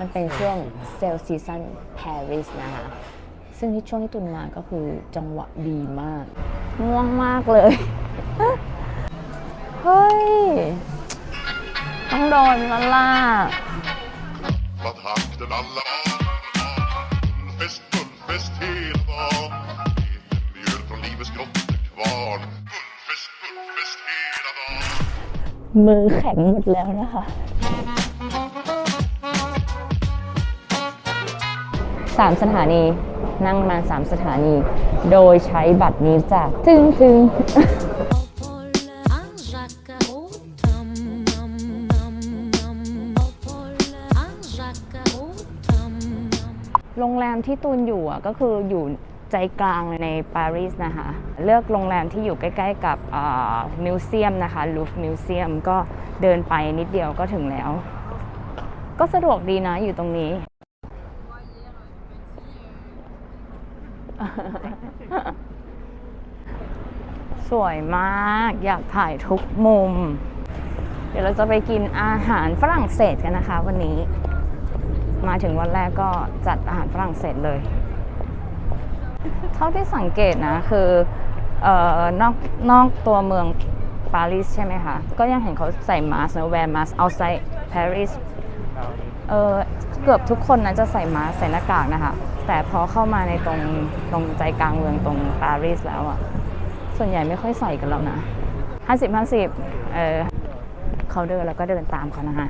มันเป็นช่วงเซลซีซันปารีสนะคะ ซึ่งที่ช่วงที่ตุนมาก็คือจังหวะดีมาก ง่วงมากเลย เฮ้ย ต้องโดนแล้วล่ะ Vad hakten alla Fullfest, fullfest hela dagen Mjöl från livets grottekvarn Fullfest, fullfest hela dagen มือแข็งหมดแล้วนะคะ สามสถานี นั่งมาสามสถานี โดยใช้บัตรนี้จากถึงถึงโรงแรมที่ตูนอยู่อะก็คืออยู่ใจกลางในปารีสนะคะ เลือกโรงแรมที่อยู่ใกล้ ๆ กับมิวเซียมนะคะลูฟมิวเซียมก็เดินไปนิดเดียวก็ถึงแล้ว ก็สะดวกดีนะอยู่ตรงนี้ สวยมากอยากถ่ายทุกมุม เดี๋ยวเราจะไปกินอาหารฝรั่งเศสกันนะคะ วันนี้ มาถึงวันแรกก็จัดอาหารฝรั่งเศสเลย เท่าที่สังเกตนะคือเอ่อนอกนอกตัวเมืองปารีสใช่ไหมคะ ก็ยังเห็นเขาใส่มาสก์นะแวร์มาส outside Paris เออเกือบทุกคนนะจะใส่มาสก์ใส่หน้ากากนะคะ แต่พอเข้ามาในตรงตรงใจกลางเมืองตรงปารีสแล้วอะส่วนใหญ่ไม่ค่อยใส่กันแล้วนะ50 50เออเขาเดินแล้วก็เดินตามเขานะคะ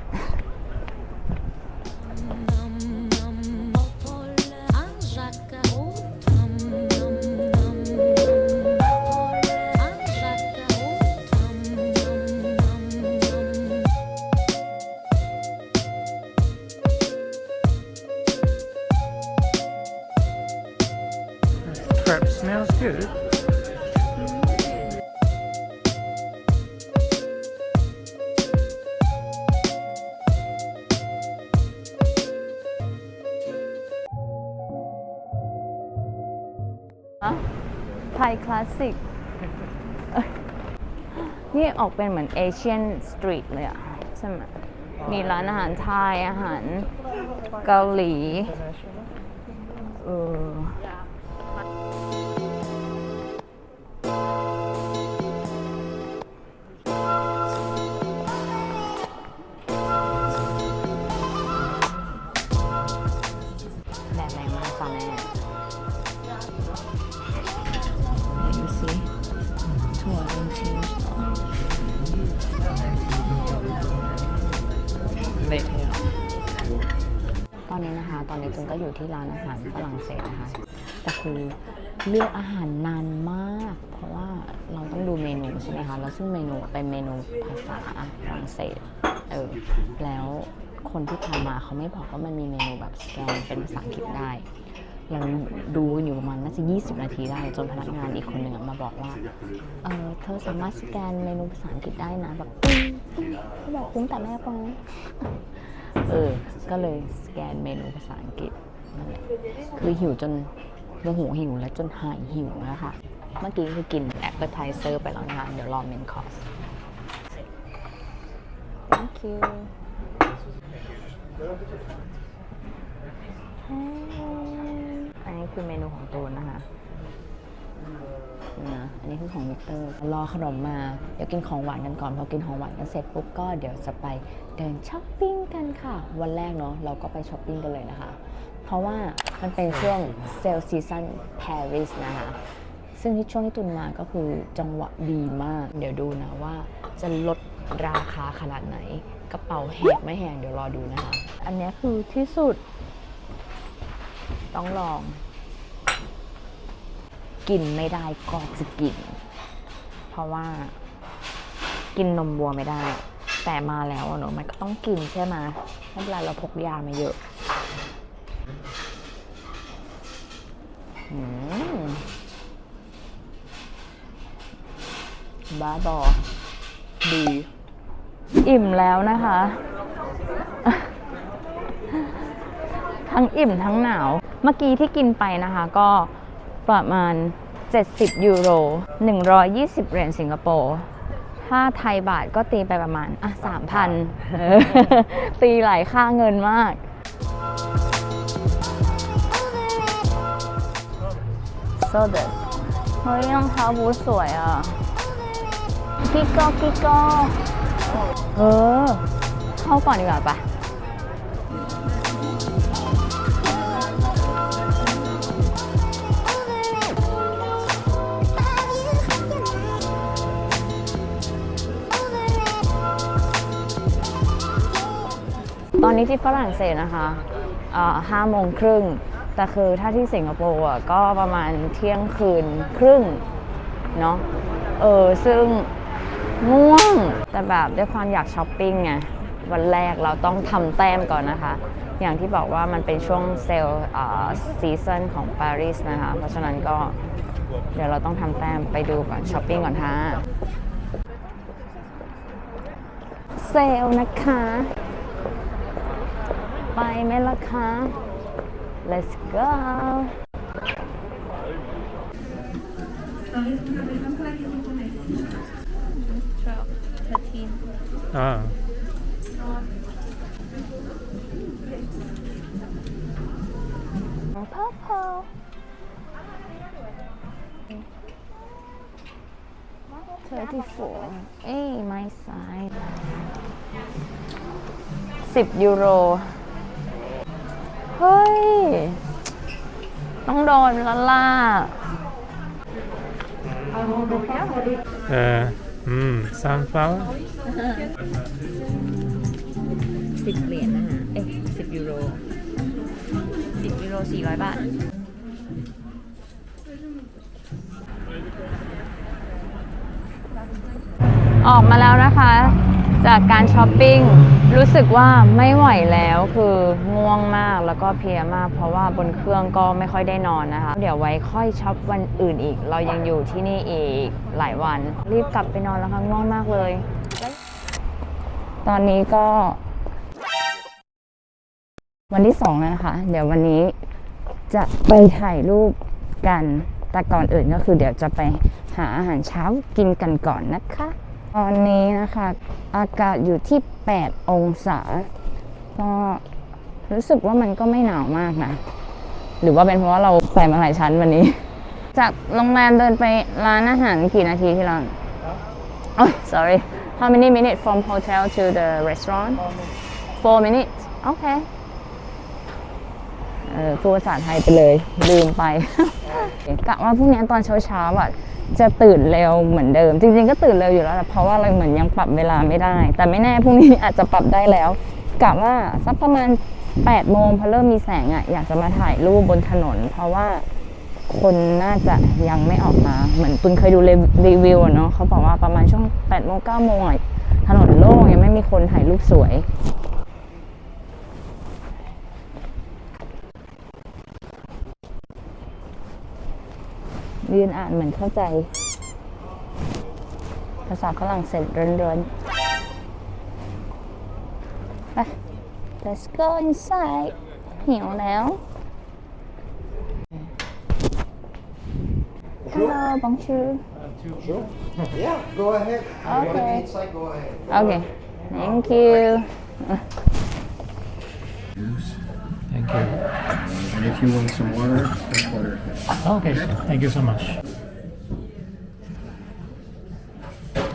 Crab smells good. ไทยคลาสสิกนี่ออกเป็นเหมือนเอเชียนสตรีทเลยอะใช่ไหมมีร้านอาหารไทย อาหารเกาหลี เออ แต่คือเลือกอาหารนานมาก เพราะว่าเราต้องดูเมนูใช่ไหมคะ แล้วซึ่งเมนูเป็นเมนูภาษาฝรั่งเศส เออ แล้วคนที่ทำมาเขาไม่บอกว่ามันมีเมนูแบบสแกนเป็นภาษาอังกฤษได้ เราดูกันอยู่ประมาณน่าจะ 20 นาทีได้ จนพนักงานอีกคนหนึ่งมาบอกว่า เออเธอสามารถสแกนเมนูภาษาอังกฤษได้นะแบบปึ้งปึ้งเขาบอกคุ้มแต่แม่ปองเออ ก็เลยสแกนเมนูภาษาอังกฤษนั่นแหละคือหิวจน โมโหหิวแล้วจนหายหิวแล้วค่ะ เมื่อกี้คือกินแอปเปอร์ไทเซอร์ไปแล้วนะคะเดี๋ยวรอเมนคอร์ส thank you อันนี้คือเมนูของตูนนะคะนะอันนี้คือของวิกเตอร์ รอขนมมา เดี๋ยวกินของหวานกันก่อน พอกินของหวานกันเสร็จปุ๊บก็เดี๋ยวจะไปเดินช้อปปิ้งกันค่ะ วันแรกเนาะเราก็ไปช้อปปิ้งกันเลยนะคะ เพราะว่ามันเป็นช่วงเซลซีซันปารีสนะคะ ซึ่งที่ช่วงที่ตุนมาก็คือจังหวะดีมาก เดี๋ยวดูนะว่าจะลดราคาขนาดไหน กระเป๋าแหกไม่แหกเดี๋ยวรอดูนะคะ อันเนี้ยคือที่สุด ต้องลอง กินไม่ได้ก็จะกิน เพราะว่ากินนมวัวไม่ได้ แต่มาแล้วอะเนอะมันก็ต้องกินใช่ไหมไม่เป็นไรเราพกยามาเยอะอืม บ้าบอ ดี อิ่มแล้วนะคะ ทั้งอิ่มทั้งหนาว เมื่อกี้ที่กินไปนะคะก็ประมาณ 70 ยูโร 120 เหรียญสิงคโปร์ถ้าไทยบาทก็ตีไปประมาณ อะ3,000เออตีหลายค่าเงินมาก โซเดเฮ้ยรองเท้าบูทสวยอะกิโก้กิโก้เออ เข้าก่อนดีกว่าปะตอนนี้ที่ฝรั่งเศสนะคะห้าโมงครึ่ง แต่คือถ้าที่สิงคโปร์อะก็ประมาณเที่ยงคืนครึ่งเนาะเออซึ่งง่วงแต่แบบด้วยความอยากช้อปปิ้งไงวันแรกเราต้องทำแต้มก่อนนะคะ อย่างที่บอกว่ามันเป็นช่วงเซลล์ซีซันของปารีสนะคะ เพราะฉะนั้นก็เดี๋ยวเราต้องทำแต้มไปดูก่อนช้อปปิ้งก่อนค่ะเซลล์นะคะ ไปไหมล่ะคะ let's go อ่า purple 34เอ้ยไม่ไซส์10ยูโร เฮ้ย ต้องโดนและล่ะเอออืม sunflower สิบเหรียญนะคะเอ้ยสิบยูโรสิบยูโรสี่ร้อยบาท ออกมาแล้วนะคะ จากการช้อปปิ้งรู้สึกว่าไม่ไหวแล้วคือง่วงมากแล้วก็เพลียมาก เพราะว่าบนเครื่องก็ไม่ค่อยได้นอนนะคะ เดี๋ยวไว้ค่อยช็อปวันอื่นอีก เรายังอยู่ที่นี่อีกหลายวัน รีบกลับไปนอนแล้วค่ะง่วงมากเลย ตอนนี้ก็ วันที่สองแล้วนะคะ เดี๋ยววันนี้จะไปถ่ายรูปกันแต่ก่อนอื่นก็คือเดี๋ยวจะไปหาอาหารเช้ากินกันก่อนนะคะ ตอนนี้นะคะ อากาศอยู่ที่ 8 องศา ก็รู้สึกว่ามันก็ไม่หนาวมากนะ หรือว่าเป็นเพราะว่าเราใส่มาหลายชั้นวันนี้ จากโรงแรมเดินไปร้านอาหารกี่นาทีที่ร้าน Oh sorry how many minutes from hotel to the restaurant four minutes okay เออพูดภาษาไทยไปเลย ลืมไปกะว่าพรุ่งนี้ตอนเช้าๆอะ จะตื่นเร็วเหมือนเดิม จริง ๆ ก็ตื่นเร็วอยู่แล้วแต่เพราะว่าเราเหมือนยังปรับเวลาไม่ได้ แต่ไม่แน่พรุ่งนี้อาจจะปรับได้แล้วกะว่าสักประมาณ8โมงพอเริ่มมีแสงอะอยากจะมาถ่ายรูปบนถนน เพราะว่าคนน่าจะยังไม่ออกมาเหมือนตุนเคยดูรีวิวเนาะเขาบอกว่าประมาณช่วง8โมง9โมงถนนโล่งยังไม่มีคนถ่ายรูปสวย ยืนอ่านเหมือนเข้าใจ ภาษาฝรั่งเศสเรินๆไป let's go inside หิวแล้ว hello bonjour Sure. Yeah, go ahead. You wanna Okay. be inside, go ahead. okay thank you thank you And if you want some water, fresh water. okay thank you so much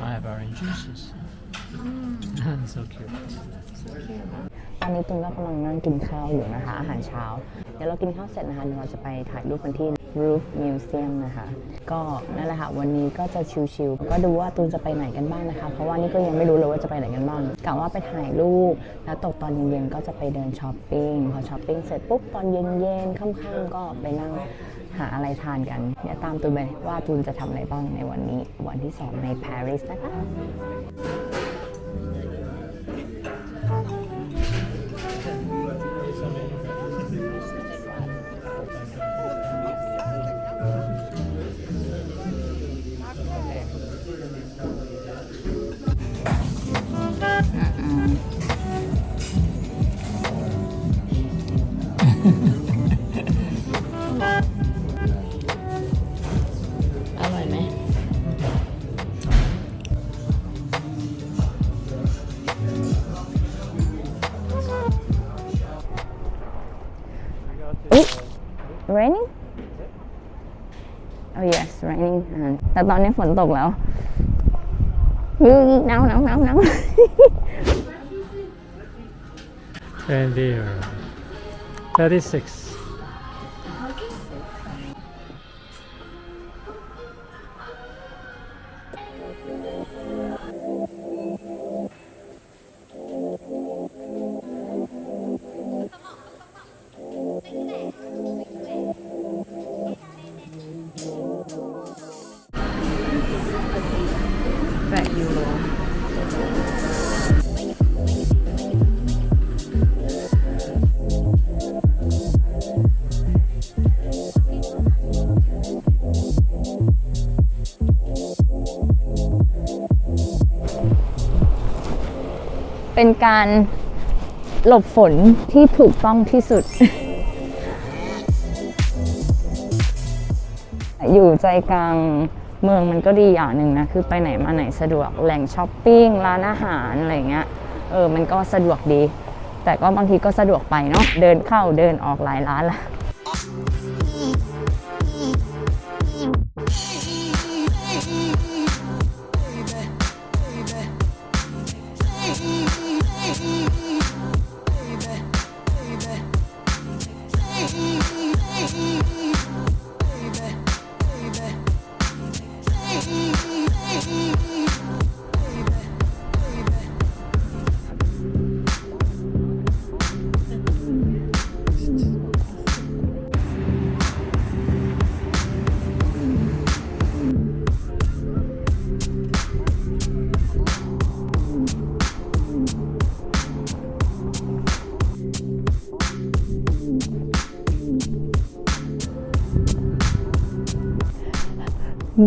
I have orange juices so cute ตอนนี้ตุนก็กำลังนั่งกินข้าวอยู่นะคะ อาหารเช้า เดี๋ยวเรากินข้าวเสร็จนะคะเดี๋ยวเราจะไปถ่ายรูปกันที่ Roof Museum นะคะ ก็นั่นแหละค่ะ วันนี้ก็จะชิลๆ ก็ดูว่าตูนจะไปไหนกันบ้างนะคะ เพราะว่านี่ก็ยังไม่รู้เลยว่าจะไปไหนกันบ้างกะว่าไปถ่ายรูป แล้วตกตอนเย็นๆ ก็จะไปเดินช้อปปิ้ง พอช้อปปิ้งเสร็จปุ๊บ ตอนเย็นๆ ค่ำๆ ก็ไปนั่งหาอะไรทานกัน เดี๋ยวตามตูนไปว่าตูนจะทำอะไรบ้างในวันนี้ วันที่สองในปารีสนะคะ ตอนนี้ฝนตกแล้วหนาวหนาวหนาวหนาว36 เป็นการหลบฝนที่ถูกต้องที่สุด อยู่ใจกลางเมืองมันก็ดีอย่างหนึ่งนะ คือไปไหนมาไหนสะดวกแหล่งช้อปปิ้ง ร้านอาหาร อะไรเงี้ย เออ มันก็สะดวกดี แต่ก็บางทีก็สะดวกไปเนาะ เดินเข้าเดินออกหลายร้านละ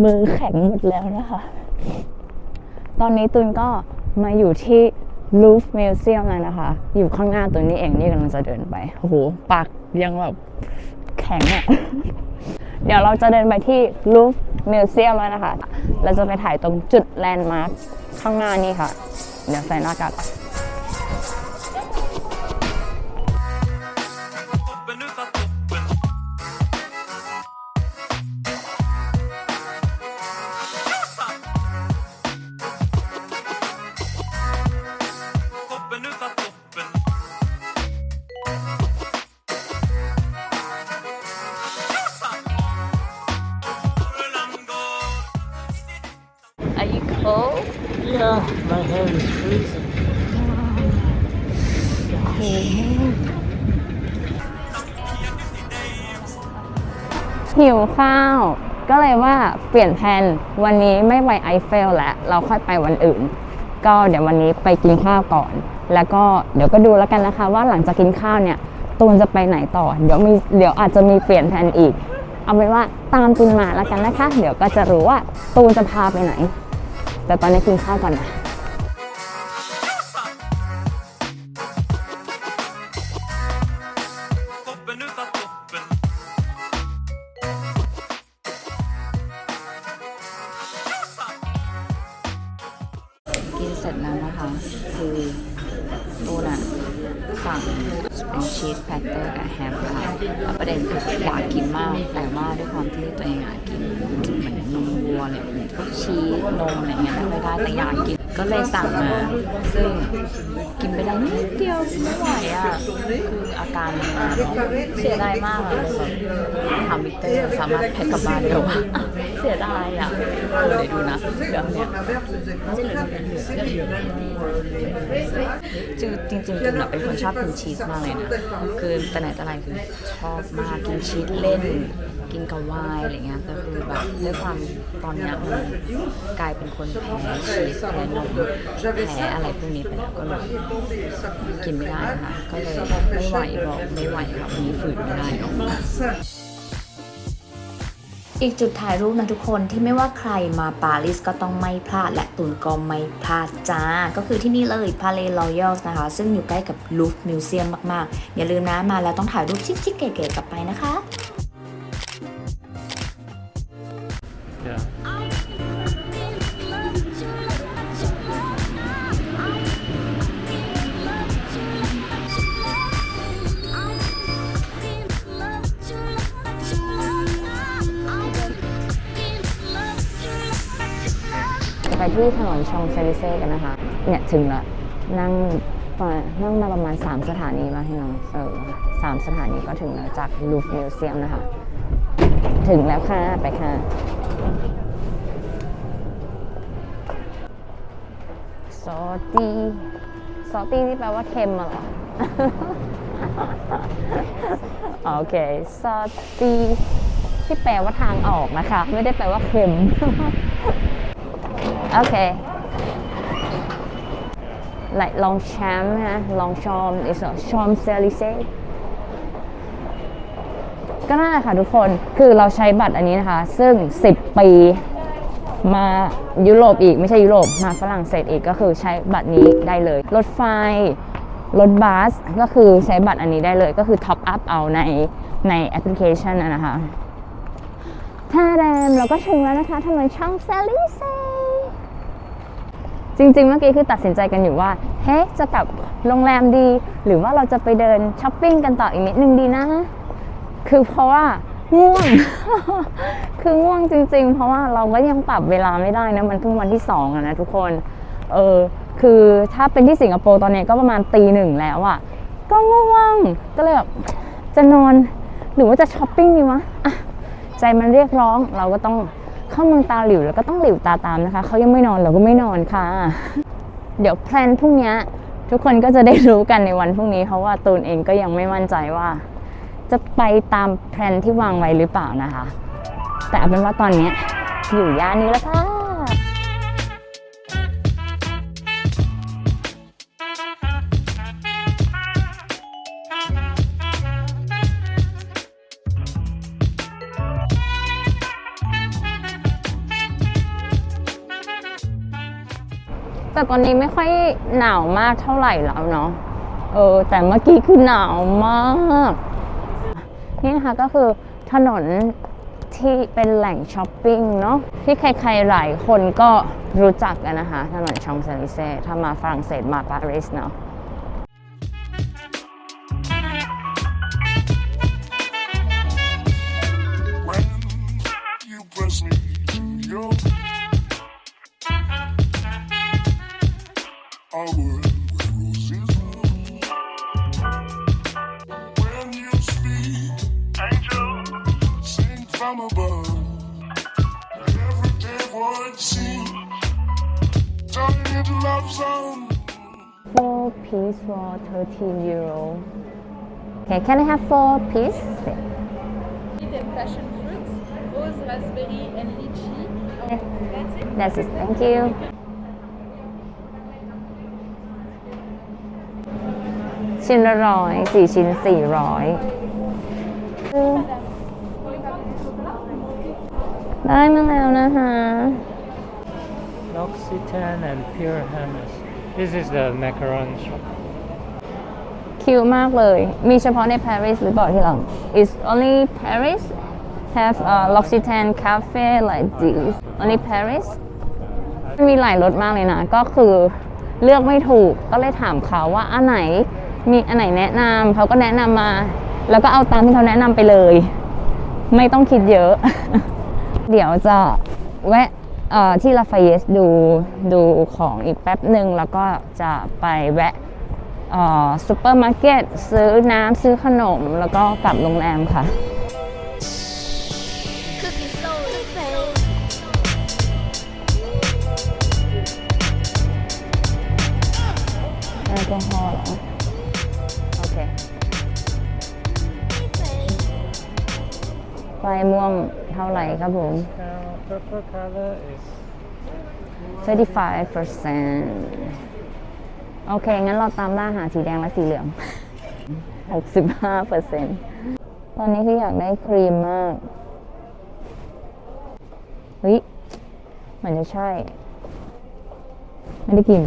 มือแข็งหมดแล้วนะคะ ตอนนี้ตุนก็มาอยู่ที่ลูฟมิวเซียมแล้วนะคะ อยู่ข้างหน้าตัวนี้เองนี่กำลังจะเดินไป โอ้โห ปากยังแบบแข็งอะเดี๋ยวเราจะเดินไปที่ลูฟมิวเซียมแล้วนะคะ เราจะไปถ่ายตรงจุดแลนด์มาร์คข้างหน้านี่ค่ะ เดี๋ยวใส่หน้ากากก่อน cold? Yeah, my hand is freezing. หิวข้าว ก็เลยว่าเปลี่ยนแผนวันนี้ไม่ไปไอเฟลแล้วเราค่อยไปวันอื่น ก็เดี๋ยววันนี้ไปกินข้าวก่อน แล้วก็เดี๋ยวก็ดูแล้วกันนะคะ ว่าหลังจากกินข้าวเนี่ยตูนจะไปไหนต่อ เดี๋ยวมีเดี๋ยวอาจจะมีเปลี่ยนแผนอีก เอาเป็นว่าตามตูนมาแล้วกันนะคะ เดี๋ยวก็จะรู้ว่าตูนจะพาไปไหน แต่ตอนนี้กินข้าวก่อนนะกินเสร็จแล้วนะคะ คือตูนอะสั่ง เป็นชีสแพตเตอร์กับแฮมค่ะแล้วประเด็นคืออยากกินมาก แต่ว่าด้วยความที่ตัวเองอยากกินเหมือนนมวัวเลยพวกชีสนมอะไรเงี้ยไม่ได้แต่อยากกินก็เลยสั่งมา ซึ่งกินไปได้นิดเดียวไม่ไหวอะคืออาการมันมาเนะเสียดายมากเลยถามวิกเตอร์สามารถแพ็คกลับบ้านได้หรอวะเสียดายอะเดี๋ยวดูนะเดี๋ยวเนี่ย คือจริงๆตุนอเป็นคนชอบกินชีสมากเลยนะ คือแต่ไหนแต่ไรคือชอบมากกินชีสเล่น กินกับไวน์อะไรเงี้ยแต่คือแบบด้วยความตอนเนี้ยมันกลายเป็นคนแพ้ชีสแพ้นมแพ้อะไรพวกนี้ไปแล้วก็เลยกินไม่ได้นะคะก็เลยไม่ไหวบอกไม่ไหวค่ะวันนี้ฝืนไม่ได้เนาะ อีกจุดถ่ายรูปนะทุกคนที่ไม่ว่าใครมาปารีสก็ต้องไม่พลาดและตุนก็ไม่พลาดจ้า ก็คือที่นี่เลยพาเลรอยัลนะคะ ซึ่งอยู่ใกล้กับลูฟมิวเซียมมากๆ อย่าลืมนะมาแล้วต้องถ่ายรูปชิคๆเก๋ๆกลับไปนะคะ ที่ถนนชองเซลิเซ่กันนะคะ เนี่ยถึงละนั่งนั่งมาประมาณ 3 สถานีมาให้น้องเออสามสถานีก็ถึงแล้วจากลูฟมิวเซียมนะคะ ถึงแล้วค่ะ ไปค่ะ ซอตี้ซอตี้ที่แปลว่าเค็มอะเหรอ โอเค ซอตี้ที่แปลว่าทางออกนะคะ ไม่ได้แปลว่าเค็ม โอเค like Longchamp นะ Longchamp is a Champs-Élysées ก็นั่นแหละค่ะทุกคน คือเราใช้บัตรอันนี้นะคะ ซึ่ง 10 ปีมายุโรปอีกไม่ใช่ยุโรป มาฝรั่งเศสอีกก็คือใช้บัตรนี้ได้เลย รถไฟ รถบัส ก็คือใช้บัตรอันนี้ได้เลย ก็คือท็อปอัพเอาในในแอปพลิเคชันนะคะท่าแรมเราก็ถึงแล้วนะคะถนนช่องเซลิเซ จริง ๆ เมื่อกี้คือตัดสินใจกันอยู่ว่า เฮ้จะกลับโรงแรมดี หรือว่าเราจะไปเดินช้อปปิ้งกันต่ออีกนิดนึงดีนะ คือเพราะว่าง่วง คือง่วงจริง ๆ เพราะว่าเราก็ยังปรับเวลาไม่ได้นะ มันเพิ่งวันที่สองอะนะทุกคน เออ คือถ้าเป็นที่สิงคโปร์ตอนนี้ก็ประมาณตีหนึ่งแล้วอะก็ง่วง ก็เลยแบบจะนอน หรือว่าจะช้อปปิ้งดีวะอะใจมันเรียกร้อง เราก็ต้อง เข้าเมืองตาหลิวแล้วก็ต้องหลิวตาตามนะคะเขายังไม่นอนเราก็ไม่นอนค่ะ เดี๋ยวแพลนพรุ่งนี้ทุกคนก็จะได้รู้กันในวันพรุ่งนี้ เพราะว่าตูนเองก็ยังไม่มั่นใจว่า จะไปตามแพลนที่วางไว้หรือเปล่านะคะ แต่เอาเป็นว่าตอนนี้อยู่ย่านนี้แล้วค่ะ แต่ตอนนี้ไม่ค่อยหนาวมากเท่าไหร่แล้วเนาะเออ แต่เมื่อกี้คือหนาวมาก นี่นะคะก็คือถนนที่เป็นแหล่งช้อปปิ้งเนาะที่ใครๆหลายคนก็รู้จักกันนะคะถนนชองเซลิเซ่ถ้ามาฝรั่งเศสมาปารีสเนาะ four piece for 13 euro okay can I have four piece the passion fruits, rose, raspberry, and lychee. That's it. that's it thank you ชิ้นละร้อยสี่ชิ้นสี่ร้อยได้มาแล้วนะคะ L'Occitane and Pure Hummus. This is the macaron shop. คิวมากเลย มีเฉพาะในปารีสหรือเปล่าที่หลัง is only Paris have a L'Occitane cafe like this only Paris มีหลายรสมากเลยนะ ก็คือเลือกไม่ถูกก็เลยถามเขาว่าอันไหน มีอันไหนแนะนำเขาก็แนะนำมา แล้วก็เอาตามที่เขาแนะนำไปเลย ไม่ต้องคิดเยอะ เดี๋ยวจะแวะที่ลาฟายเยสดูดูของอีกแป๊บหนึ่งแล้วก็จะไปแวะซูเปอร์มาร์เก็ตซื้อน้ำซื้อขนมแล้วก็กลับโรงแรมค่ะ ม่วงเท่าไหร่ครับผม Now, purple color is 35%โอเค งั้นเราตามล่าหาสีแดงและสีเหลือง 65%ตอนนี้คืออยากได้ครีมมากเฮ้ยเหมือนจะใช่ ไม่ได้กิน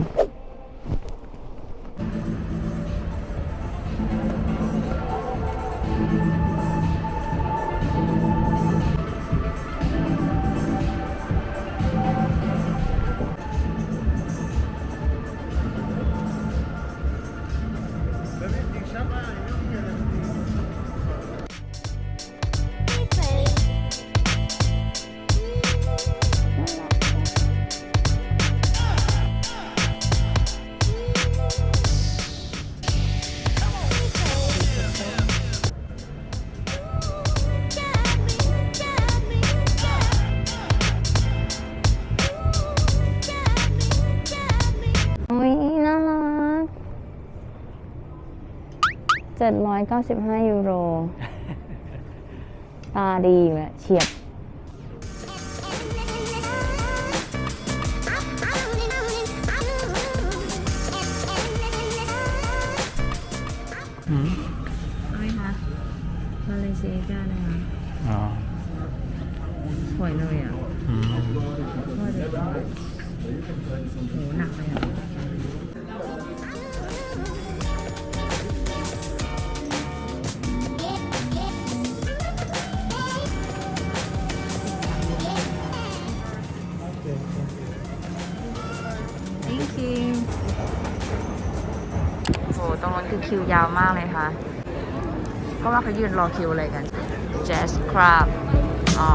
795 ยูโร ตาดีอยู่อะเฉียบ คิวยาวมากเลยค่ะ ก็ว่าเขายืนรอคิวอะไรกัน Jazz Club อ๋อ